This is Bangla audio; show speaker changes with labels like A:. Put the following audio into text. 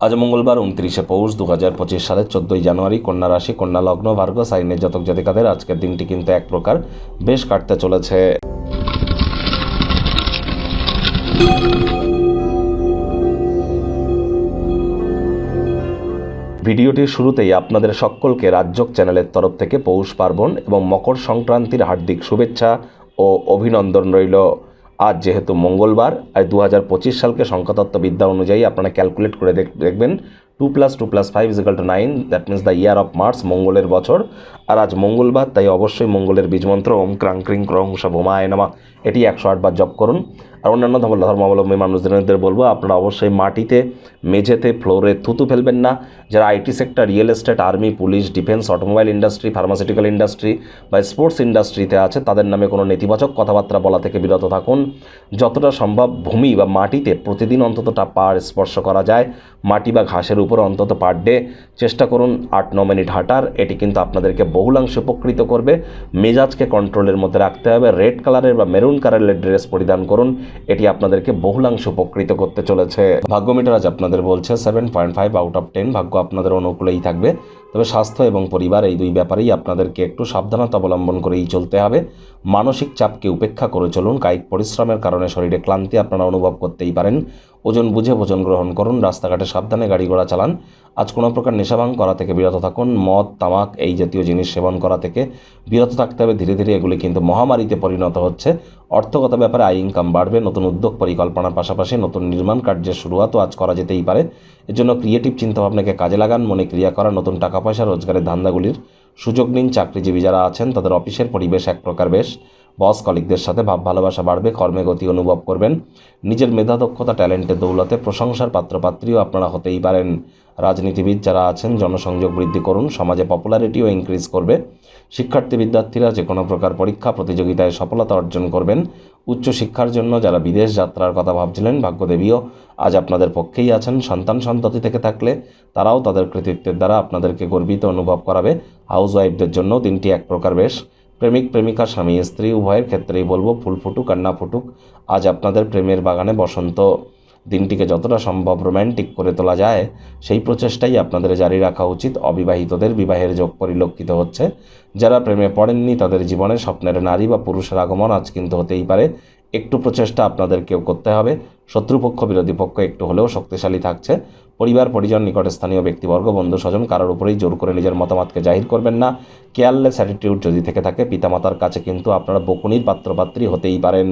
A: আজ মঙ্গলবার উনত্রিশে পৌষ দু হাজার পঁচিশ সালের চোদ্দই জানুয়ারি কন্যা রাশি, কন্যা লগ্ন ভার্গ সাইনের জাতক জাতিকাদের আজকের দিনটি কিন্তু এক প্রকার বেশ কাটতে চলেছে। ভিডিওটির শুরুতেই আপনাদের সকলকে রাজ্যক চ্যানেলের তরফ থেকে পৌষ পার্বণ এবং মকর সংক্রান্তির হার্দিক শুভেচ্ছা ও অভিনন্দন রইল। আজ যেহেতু মঙ্গলবার আর দু হাজার পঁচিশ সালকে সংখ্যাতত্ত্ব বিদ্যা অনুযায়ী আপনারা ক্যালকুলেট করে দেখ- দেখবেন। Two plus two plus five is equal to nine that means the year of March মঙ্গলের বছর আর আজ মঙ্গলবার, তাই অবশ্যই মঙ্গলের বীজমন্ত্র ওম ক্রাং ক্রিং ক্রং ভোমায় নামা। এটি একশো আটবার জপ করুন। আর অন্যান্য ধর্ম- ধর্মাবলম্বী মানুষদের বলব, আপনারা অবশ্যই মাটিতে, মেঝেতে, ফ্লোরে থুতু ফেলবেন না। যারা IT sector, real estate, army, police, defence, automobile industry, pharmaceutical industry বা স্পোর্টস ইন্ডাস্ট্রিতে আছে, তাদের নামে কোনো নেতিবাচক কথাবার্তা বলা থেকে বিরত থাকুন। যতটা সম্ভব ভূমি বা মাটিতে প্রতিদিন অন্ততটা পার স্পর্শ করা যায়। মাটি বা ঘাসের উপর অন্তত পার ডে চেষ্টা করুন আট ন মিনিট হাঁটার। এটি কিন্তু আপনাদেরকে বহুলাংশে উপকৃত করবে। মেজাজকে কন্ট্রোলের মধ্যে রাখতে হবে। রেড কালারের বা মেরুন কালারের ড্রেস পরিধান করুন। এটি আপনাদেরকে বহুলাংশ উপকৃত করতে চলেছে। ভাগ্য মিটার আজ আপনাদের বলছে seven point five out of ten ভাগ্য আপনাদের অনুকূলেই থাকবে। তবে স্বাস্থ্য এবং পরিবার এই দুই ব্যাপারেই আপনাদেরকে একটু সাবধানতা অবলম্বন করেই চলতে হবে। মানসিক চাপকে উপেক্ষা করে চলুন। কায়িক পরিশ্রমের কারণে শরীরে ক্লান্তি আপনারা অনুভব করতেই পারেন। ওজন বুঝে ভোজন গ্রহণ করুন, রাস্তাঘাটে সাবধানে গাড়ি ঘোড়া চালান। আজ কোনো প্রকার নেশাভাং করা থেকে বিরত থাকুন। মদ, তামাক এই জাতীয় জিনিস সেবন করা থেকে বিরত থাকতে হবে। ধীরে ধীরে এগুলি কিন্তু মহামারীতে পরিণত হচ্ছে। অর্থগত ব্যাপারে আয় ইনকাম বাড়বে। নতুন উদ্যোগ পরিকল্পনার পাশাপাশি নতুন নির্মাণ কার্যের শুরুয়াতও আজ করা যেতেই পারে। এর জন্য ক্রিয়েটিভ চিন্তাভাবনাকে কাজে লাগান, মনে ক্রিয়া করা, নতুন টাকা পয়সা, রোজগারের ধান্দাগুলির সুযোগ নিন। চাকরিজীবী যারা আছেন, তাদের অফিসের পরিবেশ এক প্রকার বেশ। বস কলিকদের সাথে ভাব ভালোবাসা বাড়বে, কর্মে গতি অনুভব করবেন। নিজের মেধা, দক্ষতা, ট্যালেন্টের দৌলতে প্রশংসার পাত্রপাত্রীও আপনারা হতেই পারেন। রাজনীতিবিদ যারা আছেন, জনসংযোগ বৃদ্ধি করুন, সমাজে পপুলারিটিও ইনক্রিজ করবে। শিক্ষার্থী, বিদ্যার্থীরা যে কোনো প্রকার পরীক্ষা, প্রতিযোগিতায় সফলতা অর্জন করবেন। উচ্চ শিক্ষার জন্য যারা বিদেশ যাত্রার কথা ভাবছিলেন, ভাগ্যদেবীও আজ আপনাদের পক্ষেই আছেন। সন্তান সন্ততি থেকে থাকলে তারাও তাদের কৃতিত্বের দ্বারা আপনাদেরকে গর্বিত অনুভব করাবে। হাউস ওয়াইফদের জন্য দিনটি এক প্রকার বেশ। প্রেমিক, প্রেমিকা, স্বামী, স্ত্রী, উভয়ের ক্ষেত্রেই বলব, ফুল ফুটুক আর না ফুটুক, আজ আপনাদের প্রেমের বাগানে বসন্ত। দিনটিকে যতটা সম্ভব রোম্যান্টিক করে তোলা যায়, সেই প্রচেষ্টাই আপনাদের জারি রাখা উচিত। অবিবাহিতদের বিবাহের যোগ পরিলক্ষিত হচ্ছে। যারা প্রেমে পড়েননি, তাদের জীবনে স্বপ্নের নারী বা পুরুষের আগমন আজ কিন্তু হতেই পারে। একটু প্রচেষ্টা আপনাদেরকেও করতে হবে। শত্রুপক্ষ, বিরোধী পক্ষ একটু হলেও শক্তিশালী থাকছে। পরিবার, পরিজন, নিকট স্থানীয় ব্যক্তিবর্গ, বন্ধু, স্বজন কারোর উপরেই জোর করে নিজের মতামতকে জাহির করবেন না। কেয়ারলেস অ্যাটিটিউড যদি থেকে থাকে, পিতামাতার কাছে কিন্তু আপনারা বকুনির পাত্রপাত্রী হতেই পারেন।